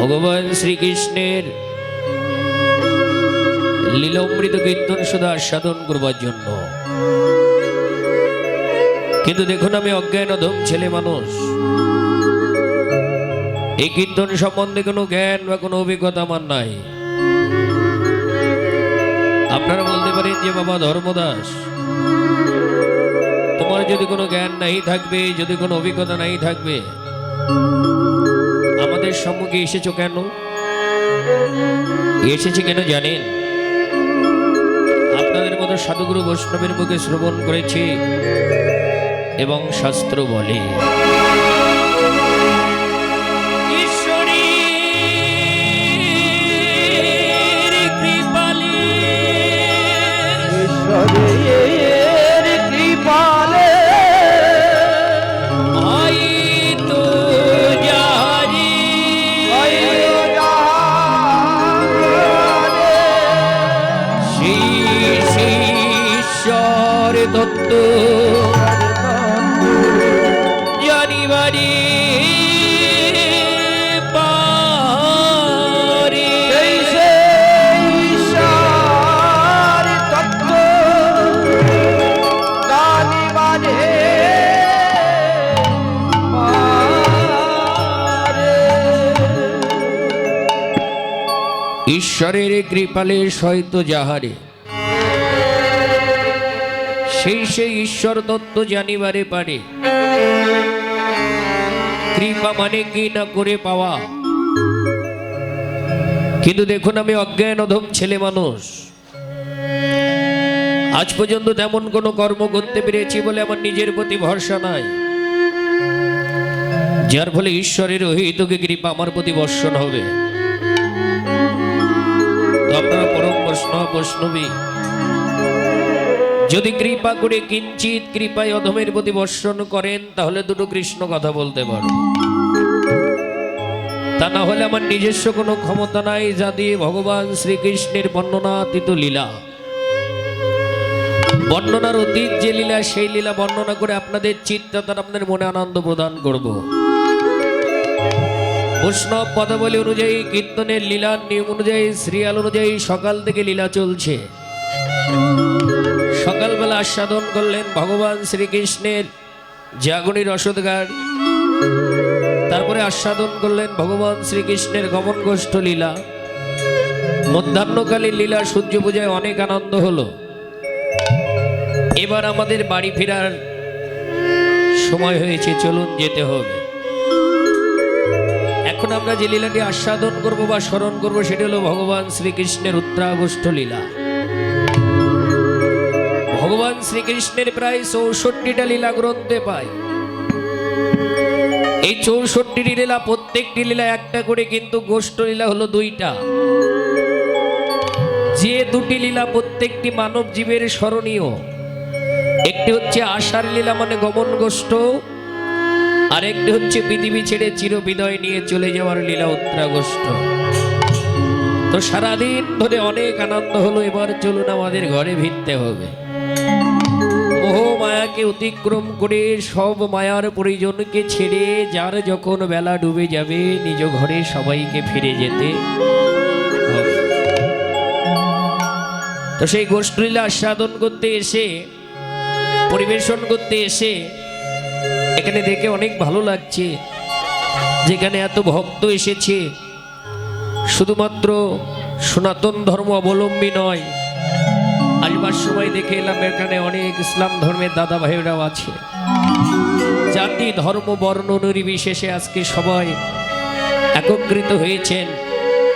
ভগবান শ্রীকৃষ্ণের লীলামৃত কীর্তন শুধু আস্বাদন করবার জন্য। কিন্তু দেখুন আমি অজ্ঞান অধম ছেলে মানুষ। এই কীর্তন সম্বন্ধে কোনো জ্ঞান বা কোনো অভিজ্ঞতা আমার নাই। আপনারা বলতে পারেন যে, বাবা ধর্মদাস, তোমার যদি কোনো জ্ঞান নাই থাকবে, যদি কোনো অভিজ্ঞতা নাই থাকবে আমাদের সম্মুখে এসেছ কেন? এসেছে কেন জানেন? আপনাদের মতো সাধুগুরু বৈষ্ণবের মুখে শ্রবণ করেছি এবং শাস্ত্র বলে। ঈশ্বরীর ঈশ্বরের কৃপালে সহিত যাহারে, সেই সেই ঈশ্বর তত্ত্ব জানিবারে পারে। কৃপা মানে কি না করে পাওয়া? কিন্তু দেখুন আমি অজ্ঞান অধম ছেলে মানুষ। আজ পর্যন্ত তেমন কোনো কর্ম করতে পেরেছি বলে আমার নিজের প্রতি ভরসা নাই। যার ফলে ঈশ্বরের অহিতকে কৃপা আমার প্রতি বর্ষণ হবে। আপনারা পরম বৈষ্ণব, বৈষ্ণবী। যদি কৃপা করে কিঞ্চিত কৃপায় অধমের প্রতি বর্ষণ করেন, তাহলে দুটো কৃষ্ণ কথা বলতে পারো। তা না হলে আমার নিজস্ব কোনো ক্ষমতা নাই, যা দিয়ে ভগবান শ্রীকৃষ্ণের বর্ণনাতীত লীলা। বর্ণনার অতীত যে লীলা, সেই লীলা বর্ণনা করে আপনাদের চিত্ত তার আপনাদের মনে আনন্দ প্রদান করব। বৈষ্ণব পদাবলী অনুযায়ী কীর্তনের লীলার নিয়ম অনুযায়ী, শ্রীয়াল অনুযায়ী সকাল থেকে লীলা চলছে। সকালবেলা আস্বাদন করলেন ভগবান শ্রীকৃষ্ণের জাগরণী রসদগার। তারপরে আস্বাদন করলেন ভগবান শ্রীকৃষ্ণের গমন গোষ্ঠ লীলা। মধ্যাহ্নকালীন লীলা সূর্য পূজায় অনেক আনন্দ হলো। এবার আমাদের বাড়ি ফেরার সময় হয়েছে, চলুন যেতে হবে। এখন আমরা যে লীলাটি আস্বাদন করব বা স্মরণ করব, সেটি হলো ভগবান শ্রীকৃষ্ণের উত্তরাগোষ্ঠ লীলা। ভগবান শ্রীকৃষ্ণের প্রায় চৌষট্টিটা লীলা গ্রন্থে পাই এই চৌষট্টিটি লীলা, প্রত্যেকটি লীলা একটা করে কিন্তু গোষ্ঠ লীলা হলো দুইটা। যে দুটি লীলা প্রত্যেকটি মানব জীবের স্মরণীয়, একটি হচ্ছে আষাঢ় লীলা মানে গমন গোষ্ঠ আর একটি হচ্ছে পৃথিবী ছেড়ে চির বিদয় নিয়ে চলে যাওয়ার লীলা উত্তরাগোষ্ঠ। তো সারাদিন ধরে অনেক আনন্দ হলো, এবার চলুন আমাদের ঘরে ভিড়তে হবে। মায়াকে অতিক্রম করে সব মায়ার পরিজনকে ছেড়ে যার যখন বেলা ডুবে যাবে, নিজ ঘরে সবাইকে ফিরে যেতে তো সেই গোষ্ঠীলা আস্বাদন করতে এসে, পরিবেশন করতে এসে এখানে দেখে অনেক ভালো লাগছে যেখানে এত ভক্ত এসেছে। শুধুমাত্র সনাতন ধর্ম অবলম্বী নয় আসবার সময় দেখে এলাম এখানে অনেক ইসলাম ধর্মের দাদা ভাইরাও আছে। জাতি, ধর্ম, বর্ণ নির্বিশেষে আজকে সবাই একত্রিত হয়েছেন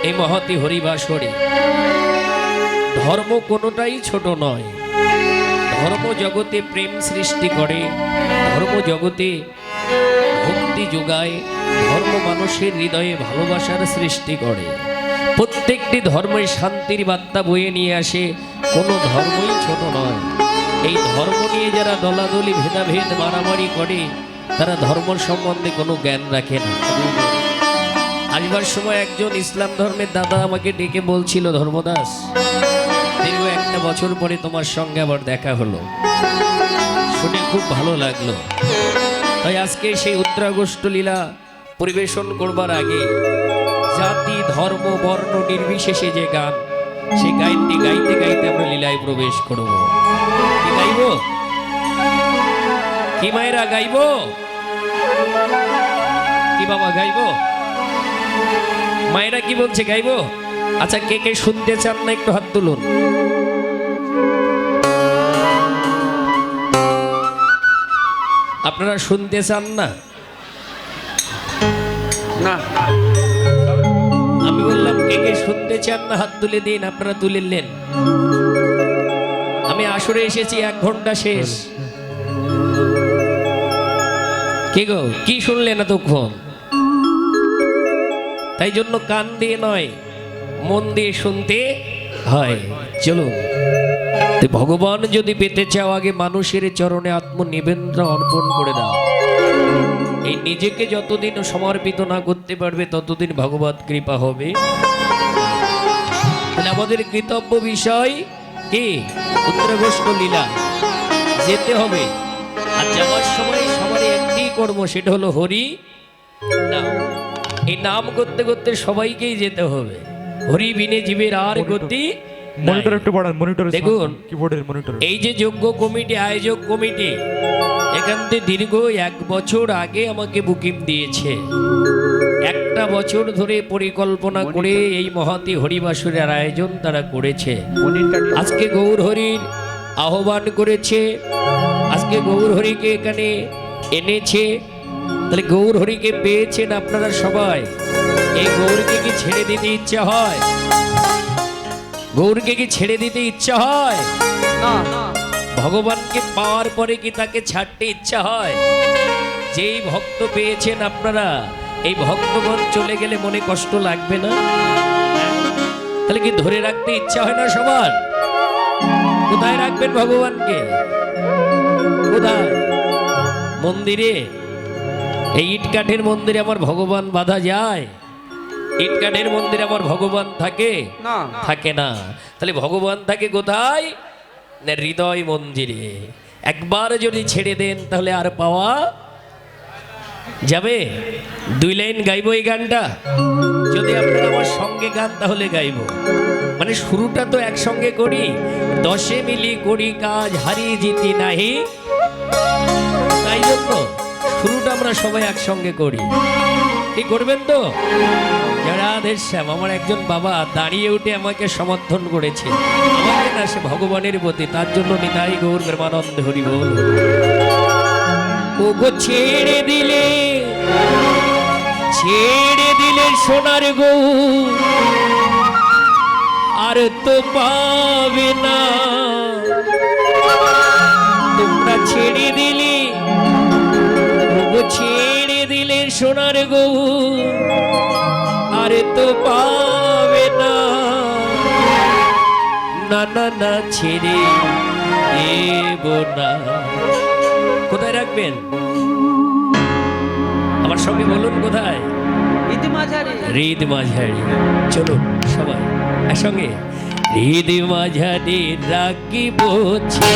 এই মহতি হরিবাসরে। ধর্ম কোনোটাই ছোট নয় ধর্ম জগতে প্রেম সৃষ্টি করে, ধর্ম জগতে ভক্তি যোগায়, ধর্ম মানুষের হৃদয়ে ভালোবাসার সৃষ্টি করে। প্রত্যেকটি ধর্মই শান্তির বার্তা বয়ে নিয়ে আসে, কোনো ধর্মই ছোট নয়। এই ধর্ম নিয়ে যারা দলাদলি, ভেদাভেদ, মারামারি করে, তারা ধর্ম সম্বন্ধে কোনো জ্ঞান রাখে না। আসবার সময় একজন ইসলাম ধর্মের দাদা আমাকে ডেকে বলছিল, ধর্মদাস বছর পরে তোমার সঙ্গে আবার দেখা হলো। শুনে খুব ভালো লাগল। তাই আজকে সেই উত্তরাগস্ট লীলা পরিবেশন করবার আগে জাতি, ধর্ম, বর্ণ নির্বিশেষে যে গান, সেই গানটি গাইতে গাইতে আমরা লীলায় প্রবেশ করব। কি গাইব? কি মায়েরা গাইব? কি বাবা গাইব? মায়েরা কি বলছে গাইব? আচ্ছা কে কে শুনতে চান না একটু হাত তুলুন। আপনারা শুনতে চান না? না। আমি বললাম কে কে শুনতে চান না হাত তুলে দিন আপনারা তুলে নেন আমি আসরে এসেছি এক ঘণ্টা শেষ। কে গো কি শুনলেন এতক্ষণ? তাই জন্য কান দিয়ে নয় মন দিয়ে শুনতে হয়। চলুন। ভগবান যদি পেতে চাও আগে মানুষের চরণে আত্মনিবেদন অর্পণ করে দাও। এই নিজেকে যতদিন সমর্পিত না করতে পারবে ততদিন ভগবত কৃপা হবে। তাহলে আমাদের কৃতব্য বিষয় কি? উত্তরঘোষ্ট লীলা। যেতে হবে। আর যাওয়ার সময় সবারই একটি কর্ম সেটা হলো হরি নাম। এই নাম করতে করতে সবাইকেই যেতে হবে। হরি বিনে জীবের আর গতি। মনিটর একটু বাড়ান মনিটর দেখুন। কিবোর্ডের মনিটর এই যে যোগ্য কমিটি আয়োজক কমিটি এখান থেকে দীর্ঘ এক বছর আগে আমাকে বুকিং দিয়েছে। একটা বছর ধরে পরিকল্পনা করে এই মহাতি হরিবাসুরের আয়োজন তারা করেছে। আজকে গৌর হরির আহ্বান করেছে। আজকে গৌর হরিকে এখানে এনেছে। তাহলে গৌর হরিকে পেয়েছেন আপনারা সবাই। এই গৌরকে কি ছেড়ে দিতে ইচ্ছা হয়? গৌরকে কি ছেড়ে দিতে ইচ্ছা হয়? না ভগবানকে পাওয়ার পরে কি তাকে ছাড়তে ইচ্ছা হয়? যেই ভক্ত পেয়েছেন আপনারা এই ভক্তগণ চলে গেলে মনে কষ্ট লাগবে না? তাহলে কি ধরে রাখতে ইচ্ছা হয় না সবার? কোথায় রাখবেন ভগবানকে? কোথায়? মন্দিরে? এই ইট কাঠের মন্দিরে আমার ভগবান বাধা যায়? ইট কাঠের মন্দিরে আমার ভগবান থাকে? না। থাকে না। তাহলে ভগবান থাকে কোথায়? না হৃদয় মন্দিরে। একবার যদি ছেড়ে দেন তাহলে আর পাওয়া যাবে? দুই লাইন গাইবো এই গানটা? যদি আপনারা আমার সঙ্গে গান তাহলে গাইবো। মানে শুরুটা তো একসঙ্গে করি। দশে মিলি করি কাজ হারিয়ে জিতি নাহি। তাই জন্য শুরুটা আমরা সবাই একসঙ্গে করি। কি করবেন তো? যারা আদেশ শ্যাম, আমার একজন বাবা দাঁড়িয়ে উঠে আমাকে সমর্থন করেছে। আমাকে না, সে ভগবানের প্রতি, তার জন্য নিতাই গৌর প্রেমানন্দ হরি বল। ও গো ছেড়ে দিলে ছেড়ে দিলে সোনার গৌ আর তো পাবে না। তোমরা ছেড়ে দিলে, ওগো ছেড়ে সোনার গৌ আরে তো পাবে না। না না না ছেড়ে দেব না। কোথায় রাখবেন? আমার সঙ্গে বলুন কোথায়? ইতি মাঝারি হৃদ মাঝারি চলো সবাই একসঙ্গে হৃদ মাঝারি রাখিব না।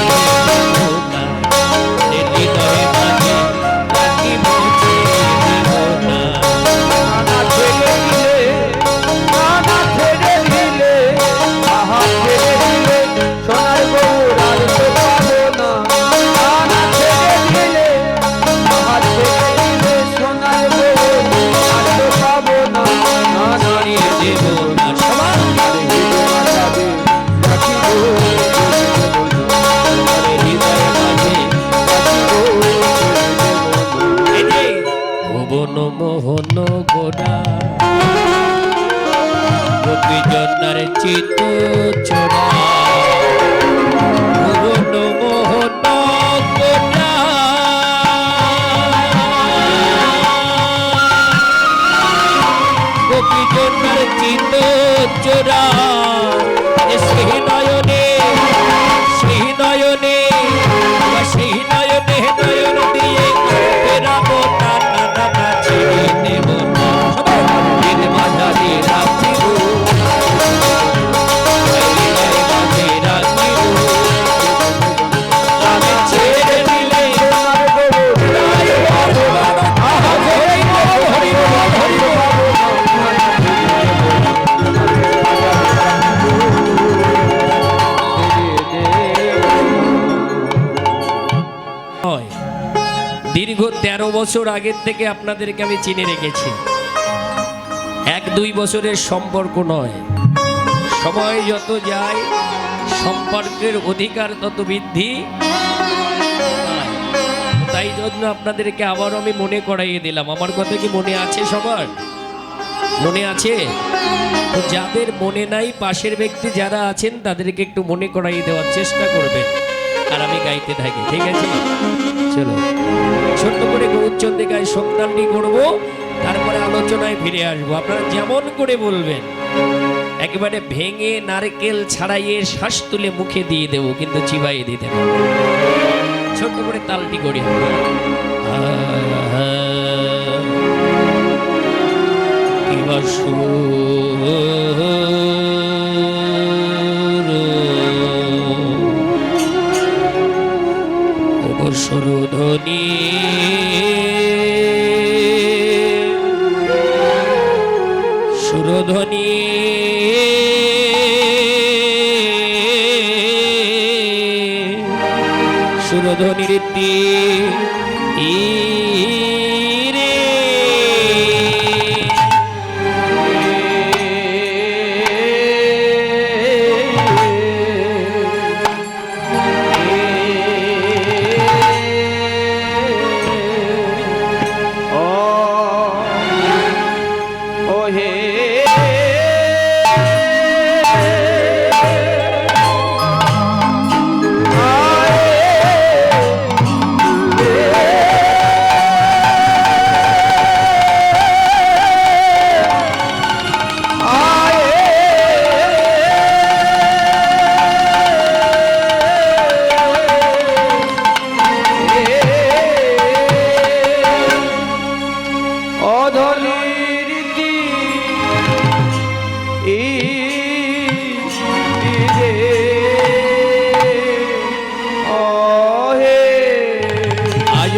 তেরো বছর আগের থেকে আপনাদেরকে আমি চিনে রেখেছি। এক দুই বছরের সম্পর্ক নয়। সময় যত যায়, সম্পর্কের অধিকার তত বৃদ্ধি তাই জন্য আপনাদেরকে আবারও আমি মনে করাইয়ে দিলাম। আমার কথা কি মনে আছে সবার? মনে আছে? তো যাদের মনে নাই, পাশের ব্যক্তি যারা আছেন, তাদেরকে একটু মনে করাইয়ে দেওয়ার চেষ্টা করবেন। আর আমি গাইতে থাকি, ঠিক আছে? চলো। গৌরচন্দ্রিকায় সন্তানটি করব তারপরে আলোচনায় ফিরে আসব আপনারা যেমন করে বলবেন একেবারে ভেঙে নারকেল ছাড়াইয়ে শ্বাস তুলে মুখে দিয়ে দেবো কিন্তু চিবাইয়ে দিতে পারব। ছোট্ট করে তালটি করি আমরা। আহা, কি সুর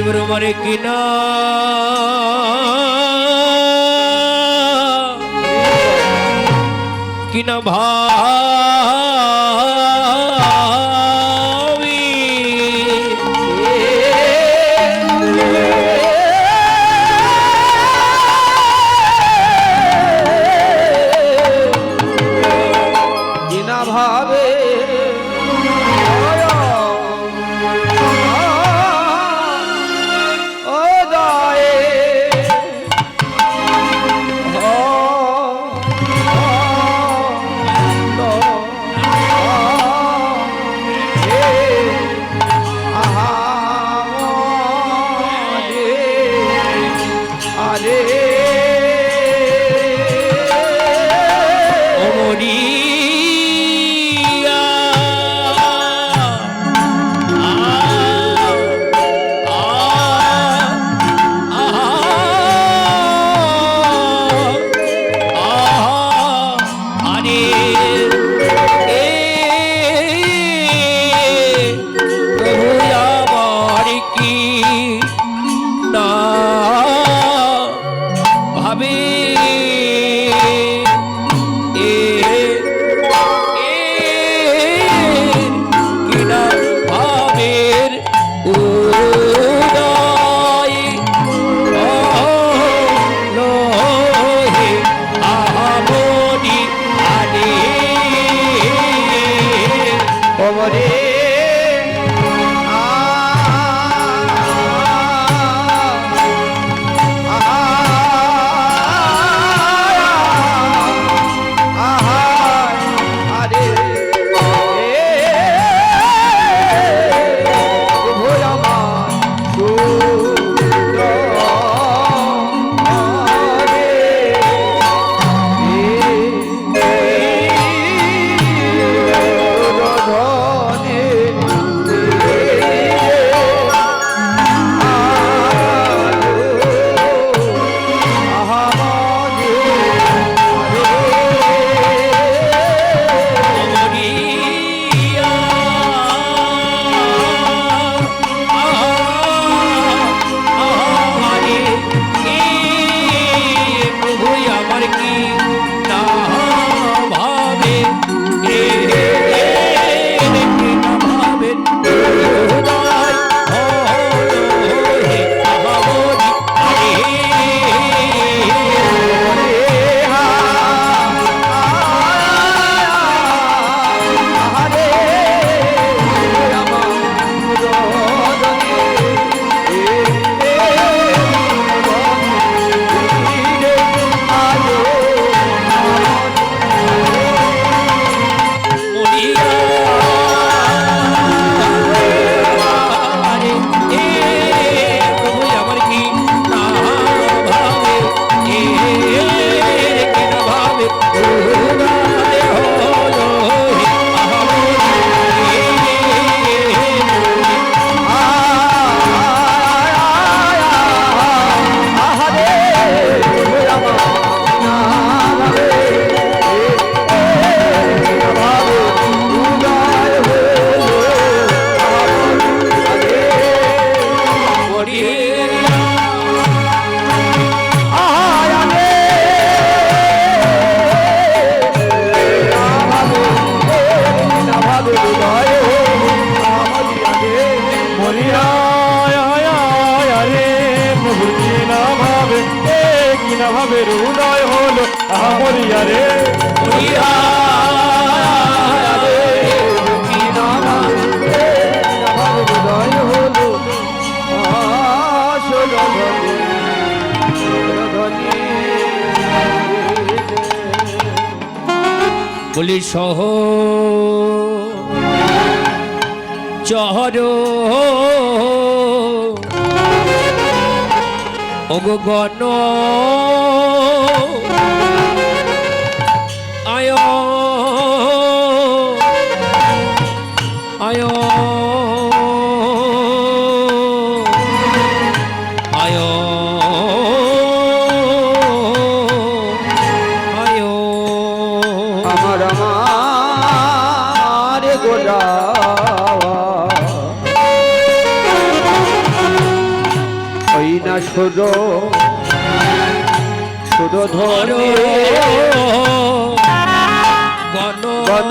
আজ বরমারে কিনা? কিনা ভাবি সহ চহর। ওগো সুর সুর ধরে। গণ গণ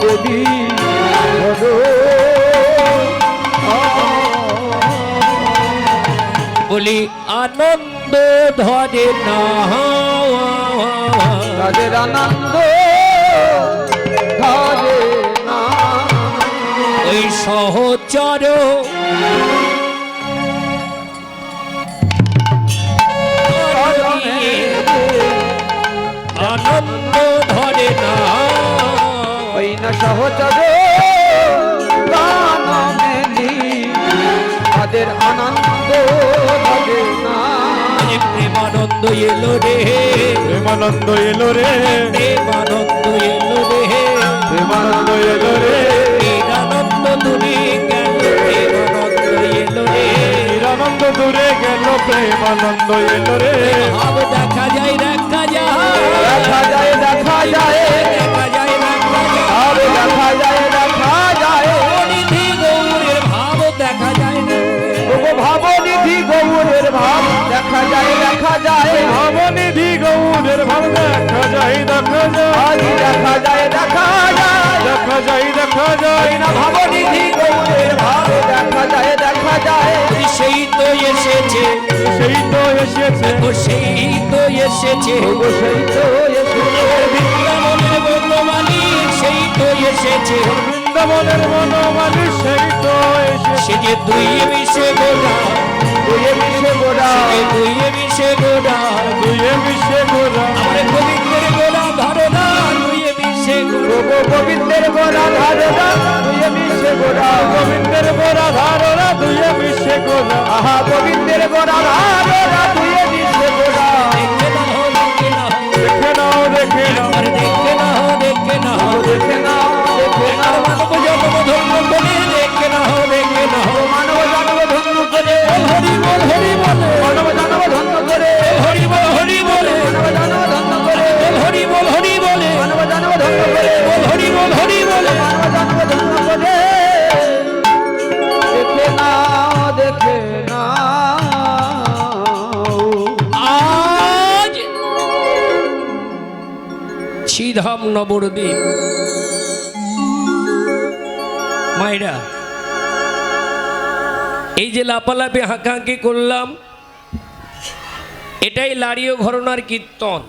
দেবী বলি আনন্দ ধরে না তাদের আনন্দ ধরে না ওই সহচর সহচর তাদের আনন্দ না। প্রেমানন্দ এলো রে। প্রেমানন্দ এলো রে। প্রেমানন্দ এলো রে। প্রেমানন্দ এলো রে। নিরানন্দ দূরে গেল প্রেমানন্দ এলো রে। নিরানন্দ দূরে গেল প্রেমানন্দ এলো রে। ভাব দেখা যায় দেখা যায়। দেখা যায় দেখা যায়। ভাব দেখা যায় দেখা যায়। দেখা যায় দেখা যায়। দেখা যায় দেখা যায়। না ভাবনিধি গৌরের ভাব দেখা যায় দেখা যায়। সেই তো এসেছে। সেই তো এসেছে। ও সেই তো এসেছে। ওগো সেই তো এসেছে। বৃন্দাবনের বর্ণমালী সেই তো এসেছে। বৃন্দাবনের মনোমালি সেই তো এসেছে সে যে দুই মিশে গোড়া দুয়ে মিশে গোড়া। দুই মিশে গোড়া। দুয়ে মিশে গোরা আমার গোবিন্দের গোড়া ধারণা দুই মিশে গোড়া। গোবিন্দের গোড়া ধারণা দুয়ে মিশে গোড়া। গোবিন্দের গোরা ধারণা দুয়ে মিশে গোরা আহা গোবিন্দের গোড়া ধারণা দুয়ে মিশে গোড়া। দেখে না দেখে নাও। দেখে নাও দেখে না দেখে না দেখে নাও। শ্রীধাম নবরদ্বীপ মায়েরা এই যে লাপালাপে হাঁকাহাঁকি করলাম এটাই লাড়িও ঘরনার কীর্তন।